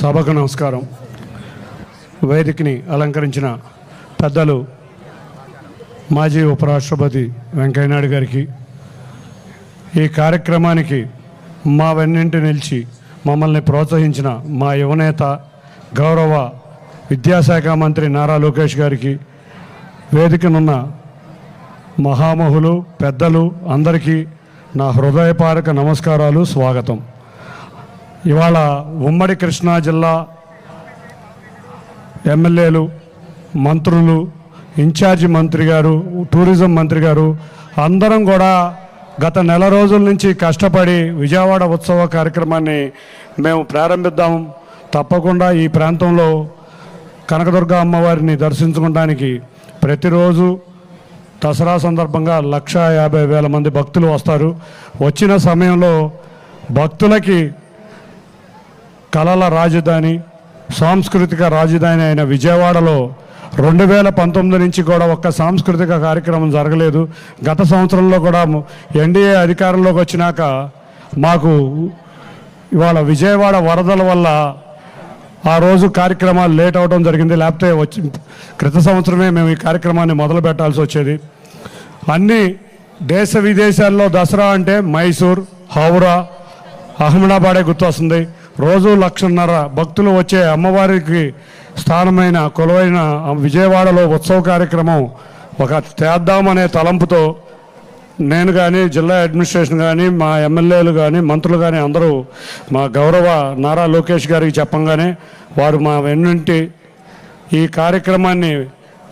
సభకు నమస్కారం. వేదికని అలంకరించిన పెద్దలు మాజీ ఉపరాష్ట్రపతి వెంకయ్యనాయుడు గారికి ఈ కార్యక్రమానికి మా వెన్నింటి నిలిచి మమ్మల్ని ప్రోత్సహించిన మా యువనేత గౌరవ విద్యాశాఖ మంత్రి నారా లోకేష్ గారికి వేదికనున్న మహామహులు పెద్దలు అందరికీ నా హృదయపారక నమస్కారాలు స్వాగతం. ఇవాళ ఉమ్మడి కృష్ణా జిల్లా ఎమ్మెల్యేలు మంత్రులు ఇన్ఛార్జి మంత్రి గారు టూరిజం మంత్రి గారు అందరం కూడా గత నెల రోజుల నుంచి కష్టపడి విజయవాడ ఉత్సవ కార్యక్రమాన్ని మేము ప్రారంభిద్దాం. తప్పకుండా ఈ ప్రాంతంలో కనకదుర్గ అమ్మవారిని దర్శించుకోవడానికి ప్రతిరోజు దసరా సందర్భంగా లక్ష యాభై వేల మంది భక్తులు వస్తారు. వచ్చిన సమయంలో భక్తులకి కళల రాజధాని సాంస్కృతిక రాజధాని అయిన విజయవాడలో రెండు వేల పంతొమ్మిది నుంచి కూడా ఒక్క సాంస్కృతిక కార్యక్రమం జరగలేదు. గత సంవత్సరంలో కూడా ఎన్డీఏ అధికారంలోకి వచ్చినాక మాకు ఇవాళ విజయవాడ వరదల వల్ల ఆ రోజు కార్యక్రమాలు లేట్ అవడం జరిగింది. లేకపోతే వచ్చి క్రిత సంవత్సరమే మేము ఈ కార్యక్రమాన్ని మొదలు పెట్టాల్సి వచ్చేది. అన్ని దేశ విదేశాల్లో దసరా అంటే మైసూర్ హౌరా అహ్మదాబాదే గుర్తొస్తుంది. రోజు లక్షన్నర భక్తులు వచ్చే అమ్మవారికి స్థానమైన కొలువైన విజయవాడలో ఉత్సవ కార్యక్రమం ఒక చేద్దామనే తలంపుతో నేను కానీ జిల్లా అడ్మినిస్ట్రేషన్ కానీ మా ఎమ్మెల్యేలు కానీ మంత్రులు కానీ అందరూ మా గౌరవ నారా లోకేష్ గారికి చెప్పంగానే వారు మా వెన్నుంటి ఈ కార్యక్రమాన్ని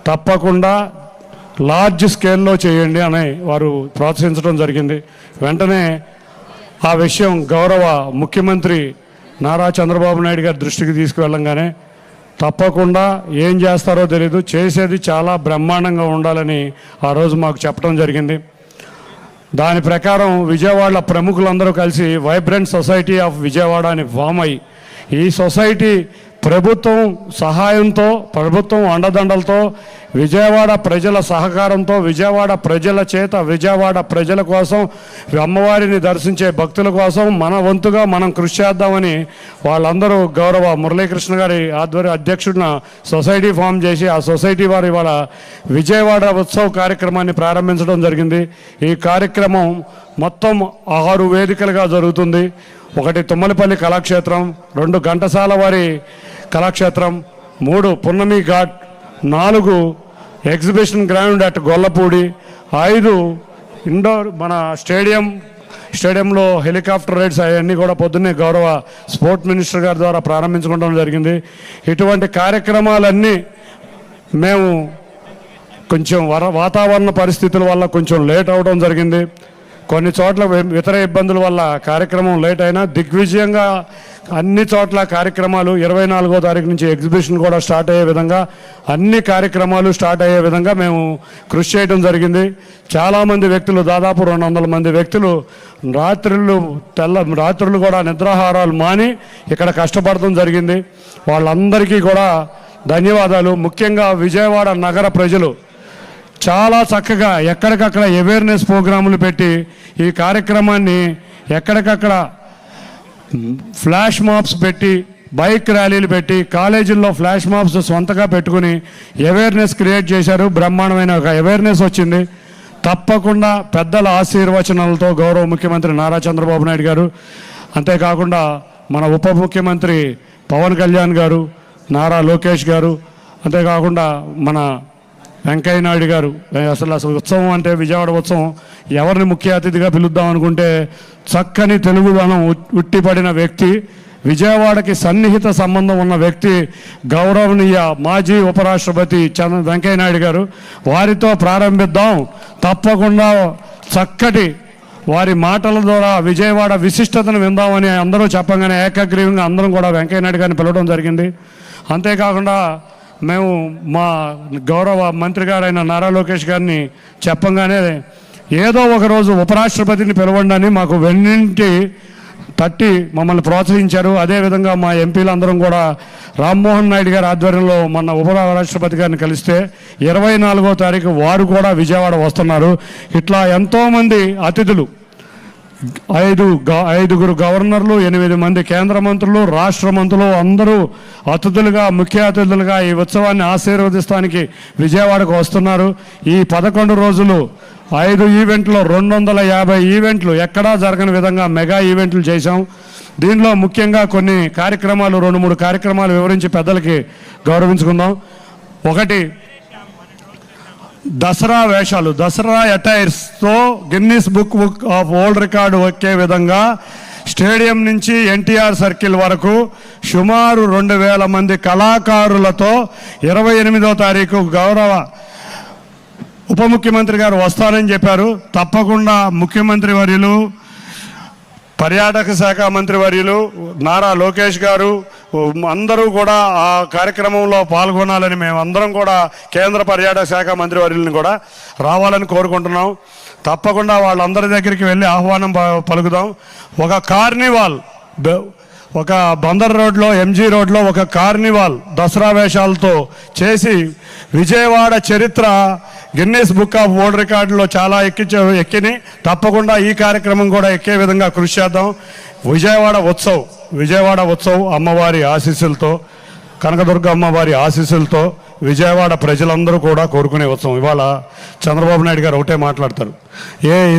తప్పకుండా లార్జ్ స్కేల్లో చేయండి అని వారు ప్రోత్సహించడం జరిగింది. వెంటనే ఆ విషయం గౌరవ ముఖ్యమంత్రి నారా చంద్రబాబు నాయుడు గారి దృష్టికి తీసుకువెళ్ళంగానే తప్పకుండా ఏం చేస్తారో తెలియదు చేసేది చాలా బ్రహ్మాండంగా ఉండాలని ఆ రోజు మాకు చెప్పడం జరిగింది. దాని ప్రకారం విజయవాడలో ప్రముఖులందరూ కలిసి వైబ్రెంట్ సొసైటీ ఆఫ్ విజయవాడ అని ఫామ్ అయ్యి ఈ సొసైటీ ప్రభుత్వం సహాయంతో ప్రభుత్వం అండదండలతో విజయవాడ ప్రజల సహకారంతో విజయవాడ ప్రజల చేత విజయవాడ ప్రజల కోసం అమ్మవారిని దర్శించే భక్తుల కోసం మన వంతుగా మనం కృషి చేద్దామని వాళ్ళందరూ గౌరవ మురళీకృష్ణ గారి ఆధ్వర్య అధ్యక్షుడిన సొసైటీ ఫామ్ చేసి ఆ సొసైటీ వారు ఇవాళ విజయవాడ ఉత్సవ కార్యక్రమాన్ని ప్రారంభించడం జరిగింది. ఈ కార్యక్రమం మొత్తం ఆరు వేదికలుగా జరుగుతుంది. ఒకటి తుమ్మలపల్లి కళాక్షేత్రం రెండు ఘంటసాల వారి కళాక్షేత్రం మూడు పున్నమి ఘాట్ నాలుగు ఎగ్జిబిషన్ గ్రౌండ్ అట్ గొల్లపూడి ఐదు ఇండోర్ మన స్టేడియం స్టేడియంలో హెలికాప్టర్ రైడ్స్ అవన్నీ కూడా పొద్దున్నే గౌరవ స్పోర్ట్ మినిస్టర్ గారి ద్వారా ప్రారంభించుకోవడం జరిగింది. ఇటువంటి కార్యక్రమాలన్నీ మేము కొంచెం వర వాతావరణ పరిస్థితుల వల్ల కొంచెం లేట్ అవడం జరిగింది. కొన్ని చోట్ల ఇతర ఇబ్బందుల వల్ల కార్యక్రమం లేట్ అయినా దిగ్విజయంగా అన్ని చోట్ల కార్యక్రమాలు ఇరవై నాలుగో తారీఖు నుంచి ఎగ్జిబిషన్ కూడా స్టార్ట్ అయ్యే విధంగా అన్ని కార్యక్రమాలు స్టార్ట్ అయ్యే విధంగా మేము కృషి చేయడం జరిగింది. చాలామంది వ్యక్తులు దాదాపు రెండు వందల మంది వ్యక్తులు రాత్రులు తెల్ల రాత్రులు కూడా నిద్రాహారాలు మాని ఇక్కడ కష్టపడటం జరిగింది. వాళ్ళందరికీ కూడా ధన్యవాదాలు. ముఖ్యంగా విజయవాడ నగర ప్రజలు చాలా చక్కగా ఎక్కడికక్కడ అవేర్నెస్ ప్రోగ్రాములు పెట్టి ఈ కార్యక్రమాన్ని ఎక్కడికక్కడ ఫ్లాష్ మాప్స్ పెట్టి బైక్ ర్యాలీలు పెట్టి కాలేజీల్లో ఫ్లాష్ మాప్స్ సొంతగా పెట్టుకుని అవేర్నెస్ క్రియేట్ చేశారు. బ్రహ్మాండమైన ఒక అవేర్నెస్ వచ్చింది. తప్పకుండా పెద్దల ఆశీర్వచనాలతో గౌరవ ముఖ్యమంత్రి నారా చంద్రబాబు నాయుడు గారు అంతేకాకుండా మన ఉప ముఖ్యమంత్రి పవన్ కళ్యాణ్ గారు నారా లోకేష్ గారు అంతేకాకుండా మన వెంకయ్య నాయుడు గారు అసలు అసలు ఉత్సవం అంటే విజయవాడ ఉత్సవం ఎవరిని ముఖ్య అతిథిగా పిలుద్దాం అనుకుంటే చక్కని తెలుగుదనం ఉట్టిపడిన వ్యక్తి విజయవాడకి సన్నిహిత సంబంధం ఉన్న వ్యక్తి గౌరవనీయ మాజీ ఉపరాష్ట్రపతి చంద్ర వెంకయ్య నాయుడు గారు. వారితో ప్రారంభిద్దాం. తప్పకుండా చక్కటి వారి మాటల ద్వారా విజయవాడ విశిష్టతను విందామని అందరూ చెప్పగానే ఏకగ్రీవంగా అందరం కూడా వెంకయ్య నాయుడు గారిని పిలవడం జరిగింది. అంతేకాకుండా మేము మా గౌరవ మంత్రి గారైన నారా లోకేష్ గారిని చెప్పంగానే ఏదో ఒక రోజు ఉపరాష్ట్రపతిని పిలవండి అని మాకు వెన్నింటి తట్టి మమ్మల్ని ప్రోత్సహించారు. అదేవిధంగా మా ఎంపీలందరం కూడా రామ్మోహన్ నాయుడు గారి ఆధ్వర్యంలో మన ఉపరాష్ట్రపతి గారిని కలిస్తే ఇరవై నాలుగో తారీఖు వారు కూడా విజయవాడ వస్తున్నారు. ఇట్లా ఎంతోమంది అతిథులు ఐదు గ- ఐదుగురు గవర్నర్లు ఎనిమిది మంది కేంద్ర మంత్రులు రాష్ట్ర మంత్రులు అందరూ అతిథులుగా ముఖ్య అతిథులుగా ఈ ఉత్సవాన్ని ఆశీర్వదిస్తానికి విజయవాడకు వస్తున్నారు. ఈ పదకొండు రోజులు ఐదు ఈవెంట్లు రెండు వందల యాభై ఈవెంట్లు ఎక్కడా జరగని విధంగా మెగా ఈవెంట్లు చేశాం. దీనిలో ముఖ్యంగా కొన్ని కార్యక్రమాలు రెండు మూడు కార్యక్రమాలు వివరించి పెద్దలకి గౌరవించుకుందాం. ఒకటి దసరా వేషాలు Dasara అటైర్స్తో Guinness book book of world record ఎక్కే విధంగా స్టేడియం నుంచి ఎన్టీఆర్ సర్కిల్ వరకు సుమారు రెండు వేల మంది కళాకారులతో ఇరవై ఎనిమిదో తారీఖు గౌరవ ఉప ముఖ్యమంత్రి గారు వస్తారని చెప్పారు. తప్పకుండా ముఖ్యమంత్రి వర్యులు పర్యాటక శాఖ మంత్రి వర్యులు నారా లోకేష్ గారు అందరూ కూడా ఆ కార్యక్రమంలో పాల్గొనాలని మేము అందరం కూడా కేంద్ర పర్యాటక శాఖ మంత్రి వర్యులను కూడా రావాలని కోరుకుంటున్నాం. తప్పకుండా వాళ్ళందరి దగ్గరికి వెళ్ళి ఆహ్వానం ప- పలుకుదాం. ఒక కార్నివాల్ ఒక బందర్ రోడ్లో ఎంజీ రోడ్లో ఒక కార్నివాల్ దసరా వేషాలతో చేసి విజయవాడ చరిత్ర గిన్నెస్ బుక్ ఆఫ్ వరల్డ్ రికార్డులో చాలా ఎక్కించే ఎక్కిని. తప్పకుండా ఈ కార్యక్రమం కూడా ఎక్కే విధంగా కృషి చేద్దాం. విజయవాడ ఉత్సవం. విజయవాడ ఉత్సవ్ అమ్మవారి ఆశీస్సులతో కనకదుర్గ అమ్మవారి ఆశీస్సులతో విజయవాడ ప్రజలందరూ కూడా కోరుకునే ఉత్సవం. ఇవాళ చంద్రబాబు నాయుడు గారు ఒకటే మాట్లాడతారు. ఏ